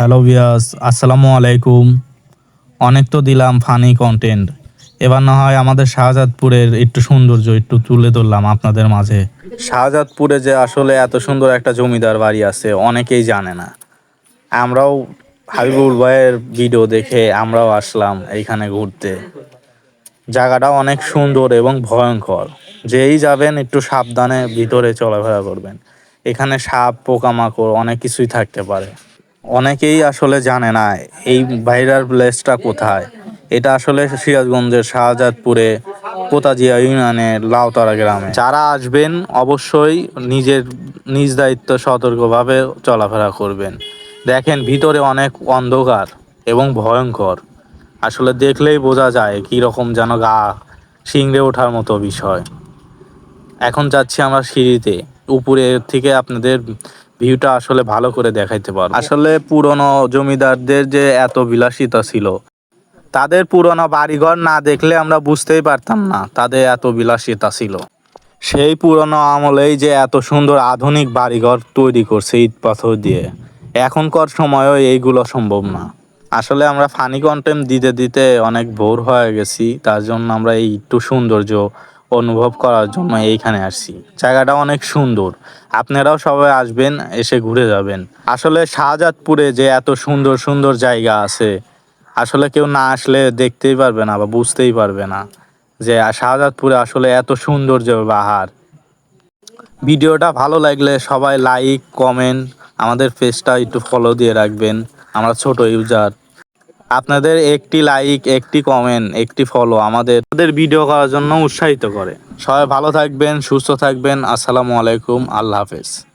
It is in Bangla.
হ্যালো বিয়াস আসসালামু আলাইকুম। অনেক তো দিলাম ফানি কন্টেন্ট এবার না হয় আমাদের শাহজাদপুরের একটু সৌন্দর্য একটু তুলে ধরলাম আপনাদের মাঝে। শাহজাদপুরে যে আসলে এত সুন্দর একটা জমিদার বাড়ি আছে, অনেকেই জানে না। আমরাও হাবিবুল ভাইয়ের ভিডিও দেখে আমরাও আসলাম এইখানে ঘুরতে। জায়গাটা অনেক সুন্দর এবং ভয়ঙ্কর। যেই যাবেন একটু সাবধানে ভিতরে চলাফেরা করবেন। এখানে সাপ, পোকামাকড় অনেক কিছুই থাকতে পারে। অনেকেই আসলে জানে না, এই ভাইরাল প্লেসটা কোথায়? এটা আসলে সিরাজগঞ্জের শাহজাদপুরে পোতাজিয়া ইউনিয়নের লাউতারা গ্রামে। যারা আসবেন অবশ্যই নিজের, নিজ দায়িত্ব সতর্কভাবে চলাফেরা করবেন। দেখেন, ভিতরে অনেক অন্ধকার এবং ভয়ঙ্কর। আসলে দেখলেই বোঝা যায় কী রকম যেন গা শিংড়ে ওঠার মতো বিষয়। এখন যাচ্ছি আমরা সিঁড়িতে। উপরে থেকে আপনাদের ভিউটা আসলে ভালো করে দেখাইতে পারব। আসলে পুরনো জমিদারদের যে এত বিলাসিতা ছিল, তাদের পুরনো বাড়িঘর না দেখলে আমরা বুঝতেই পারতাম না তাদের এত বিলাসিতা ছিল। সেই পুরনো আমলেই যে এত সুন্দর আধুনিক বাড়িঘর তৈরি করছে ইট পাথর দিয়ে, এখনকার সময়ও এইগুলো সম্ভব না। আসলে আমরা ফানি কন্টেন্ট দিতে দিতে অনেক ভোর হয়ে গেছি, তার জন্য আমরা এই একটু সৌন্দর্য অনুভব করার জন্য এইখানে আসছি। জায়গাটা অনেক সুন্দর। আপনারাও সবাই আসবেন, এসে ঘুরে যাবেন। আসলে শাহজাদপুরে যে এত সুন্দর সুন্দর জায়গা আছে, আসলে কেউ না আসলে দেখতেই পারবে না বা বুঝতেই পারবে না যে শাহজাদপুরে আসলে এত সৌন্দর্য বাহার ভিডিওটা ভালো লাগলে সবাই লাইক কমেন্ট আমাদের পেজটা একটু ফলো দিয়ে রাখবেন। আমরা ছোট ইউজার আপনাদের একটি লাইক একটি কমেন্ট একটি ফলো আমাদের আমাদের ভিডিও করার জন্য উৎসাহিত করে। সবাই ভালো থাকবেন, সুস্থ থাকবেন। আসসালামু আলাইকুম, আল্লাহ হাফেজ।